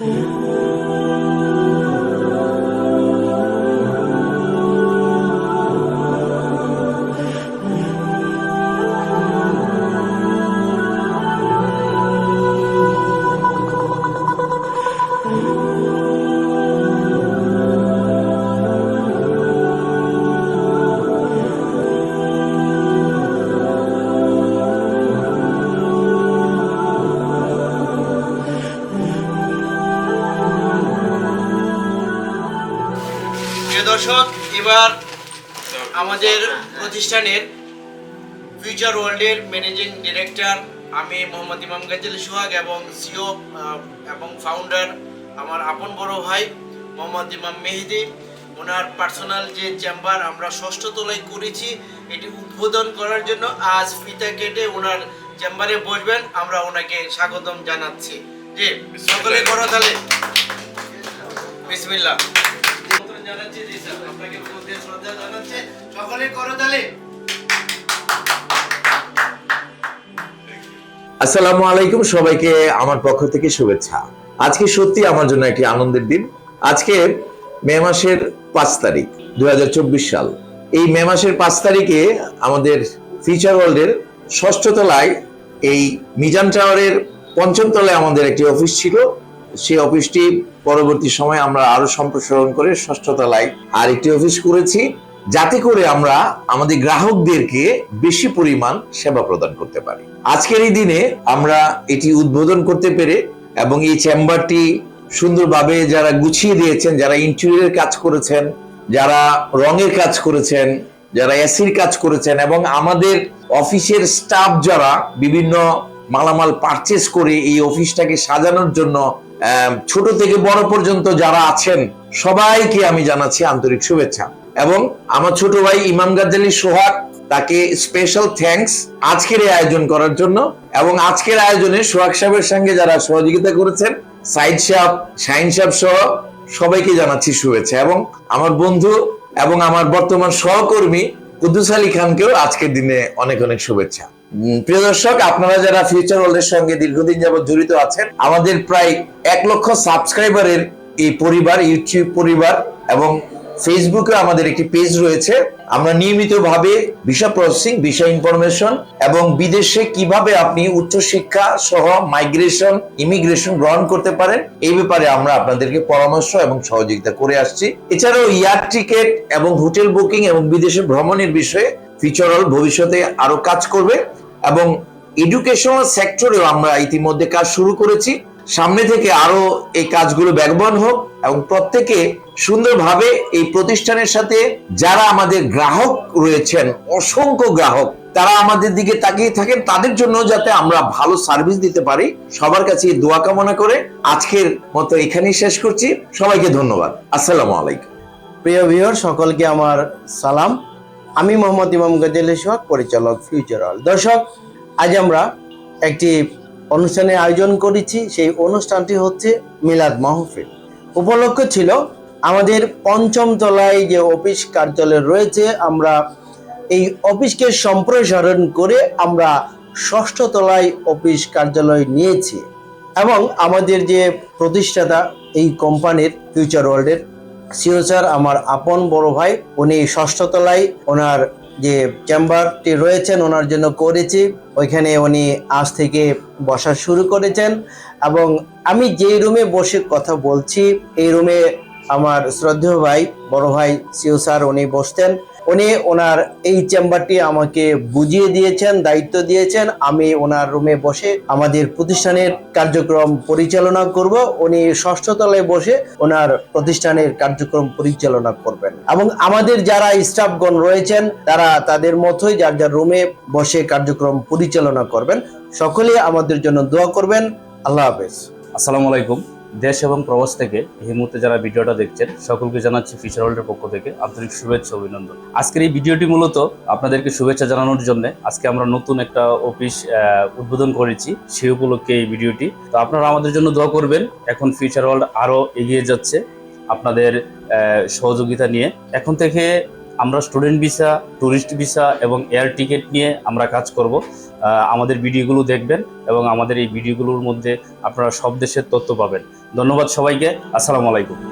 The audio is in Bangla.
প্রিয় দর্শক এবার আমাদের প্রতিষ্ঠানের ফিউচার ওয়ার্ল্ডের ম্যানেজিং ডিরেক্টর আমি মোহাম্মদ ইমাম গাজল সোহাগ এবং সিও এবং ফাউন্ডার আমার আপন বড় ভাই মোহাম্মদ ইমাম মেহেদি। ওনার পার্সোনাল যে চেম্বার আমরা ষষ্ঠ তলায় করেছি এটি উদ্বোধন করার জন্য আজ ফিতা কেটে ওনার চেম্বারে বসবেন। আমরা ওনাকে স্বাগতম জানাচ্ছি। জি সকলে করো তাহলে। বিসমিল্লাহ। জানাচ্ছি, জি স্যার, আপনাকে প্রতি শ্রদ্ধা সকলে আসসালামু আলাইকুম সবাইকে, আমার পক্ষ থেকে শুভেচ্ছা। আজকে সত্যি আমার জন্য একটি আনন্দের দিন। আজকে মে মাসের পাঁচ তারিখ, দুই হাজার চব্বিশ সাল। এই মে মাসের পাঁচ তারিখে আমাদের ফিচার ওয়ার্ল্ডের ষষ্ঠ তলায়, এই মিজান টাওয়ারের পঞ্চম তলায় আমাদের একটি অফিস ছিল। সেই অফিসটি পরবর্তী সময়ে আমরা আরও সম্প্রসারণ করে ষষ্ঠ তলায় আরেকটি অফিস করেছি, যাতে করে আমরা আমাদের গ্রাহকদেরকে বেশি পরিমাণ সেবা প্রদান করতে পারি। আজকের এই দিনে আমরা এটি উদ্বোধন করতে পেরে এবং এই চেম্বারটি সুন্দরভাবে যারা গুছিয়ে দিয়েছেন, যারা ইন্টেরিয়রের কাজ করেছেন, যারা রঙের কাজ করেছেন, যারা এসির কাজ করেছেন এবং আমাদের অফিসের স্টাফ যারা বিভিন্ন মালামাল পারচেস করে এই অফিসটাকে সাজানোর জন্য ছোট থেকে বড় পর্যন্ত যারা আছেন, সবাইকে আমি জানাচ্ছি আন্তরিক শুভেচ্ছা। এবং আমার ছোট ভাই ইমাম গাজ্জালি সোহাগ, তাকে স্পেশাল থ্যাঙ্কস আজকের এই আয়োজন করার জন্য। এবং আজকের আয়োজনে সোহাগ সাহেবের সঙ্গে যারা সহযোগিতা করেছেন, সাইদ সাহেব, শাহিন সাহেব সহ সবাইকে জানাচ্ছি শুভেচ্ছা। এবং আমার বন্ধু এবং আমার বর্তমান সহকর্মী কুদ্দুস আলী খানকেও আজকের দিনে অনেক অনেক শুভেচ্ছা। প্রিয় দর্শক, আপনারা যারা ফিউচার ওয়ার্ল্ডের সঙ্গে দীর্ঘদিন যাবত জড়িত আছেন, আমাদের প্রায় এক লক্ষ সাবস্ক্রাইবারের এই পরিবার, ইউটিউব পরিবার এবং ফেসবুকে আমাদের একটি পেজ রয়েছে। আমরা নিয়মিতভাবে ভিসা প্রসেসিং ভিসা ইনফরমেশন এবং বিদেশে কীভাবে আপনি উচ্চশিক্ষা সহ মাইগ্রেশন ইমিগ্রেশন গ্রহণ করতে পারেন, এই ব্যাপারে আমরা আপনাদেরকে পরামর্শ এবং সহযোগিতা করে আসছি। এছাড়াও ইয়ার টিকেট এবং হোটেল বুকিং এবং বিদেশে ভ্রমণের বিষয়ে ফিচারল ভবিষ্যতে আরও কাজ করবে। এবং এডুকেশনাল সেক্টরেও আমরা ইতিমধ্যে কাজ শুরু করেছি। সামনে থেকে আরও এই কাজগুলো ব্যাগবন হোক এবং প্রত্যেকে সুন্দরভাবে এই প্রতিষ্ঠানের সাথে যারা আমাদের গ্রাহক রয়েছেন, অসংখ্য গ্রাহক, তারা আমাদের দিকে তাকিয়ে থাকেন, তাদের জন্য যাতে আমরা ভালো সার্ভিস দিতে পারি। সবার কাছে দোয়া কামনা করে আজকের মতো এখানেই শেষ করছি। সবাইকে ধন্যবাদ। আসসালামু আলাইকুম। প্রিয় ভিউয়ার সকলকে আমার সালাম। আমি মোহাম্মদ ইমাম গজালি সোহাগ পরিচালক ফিউচার অল দর্শক, আজ আমরা একটি অনুষ্ঠানের আয়োজন করেছি। সেই অনুষ্ঠানটি হচ্ছে মিলাদ মাহফিল। উপলক্ষ ছিল আমাদের পঞ্চম তলায় যে অফিস কার্যালয় রয়েছে, আমরা এই অফিসকে সম্প্রসারণ করে আমরা ষষ্ঠ তলায় অফিস কার্যালয় নিয়েছি এবং আমাদের যে প্রতিষ্ঠাতা এই কোম্পানির ফিউচার ওয়ার্ল্ডের সিও স্যার আমার আপন বড় ভাই, উনি ষষ্ঠ তলায় ওনার যে চেম্বারটি রয়েছেন, ওনার জন্য করেছি। ওইখানে উনি আজ থেকে বসা শুরু করেছেন। এবং আমি যেই রুমে বসে কথা বলছি, এই রুমে আমার শ্রদ্ধেয় ভাই, বড় ভাই সিও স্যার উনি বসতেন। উনি ওনার এই চেম্বারটি আমাকে বুঝিয়ে দিয়েছেন, দায়িত্ব দিয়েছেন। আমি ওনার রুমে বসে আমাদের প্রতিষ্ঠানের কার্যক্রম পরিচালনা করব। উনি ষষ্ঠ তলায় বসে ওনার প্রতিষ্ঠানের কার্যক্রম পরিচালনা করবেন। এবং আমাদের যারা স্টাফগণ রয়েছেন, তারা তাদের মতোই যার যার রুমে বসে কার্যক্রম পরিচালনা করবেন, সকলে আমাদের জন্য দোয়া করবেন। আল্লাহ হাফেজ। আসসালামু আলাইকুম। দেশ এবং প্রবাস থেকে এই মুহূর্তে যারা ভিডিওটা দেখছেন, সকলকে জানাচ্ছি ফিচার ওয়ার্ল্ডের পক্ষ থেকে আন্তরিক শুভেচ্ছা অভিনন্দন। আজকের এই ভিডিওটি মূলত আপনাদেরকে শুভেচ্ছা জানানোর জন্য আজকে আমরা নতুন একটা অফিস উদ্বোধন করেছি সেই উপলক্ষে এই ভিডিওটি। তো আপনারা আমাদের জন্য দোয়া করবেন, এখন ফিচার ওয়ার্ল্ড আরও এগিয়ে যাচ্ছে আপনাদের সহযোগিতা নিয়ে। এখন থেকে আমরা স্টুডেন্ট ভিসা ট্যুরিস্ট ভিসা এবং এয়ার টিকিট নিয়ে আমরা কাজ করব। আমাদের ভিডিওগুলো দেখবেন এবং আমাদের এই ভিডিওগুলোর মধ্যে আপনারা সব দেশের তথ্য পাবেন। ধন্যবাদ সবাইকে। আসসালামু আলাইকুম।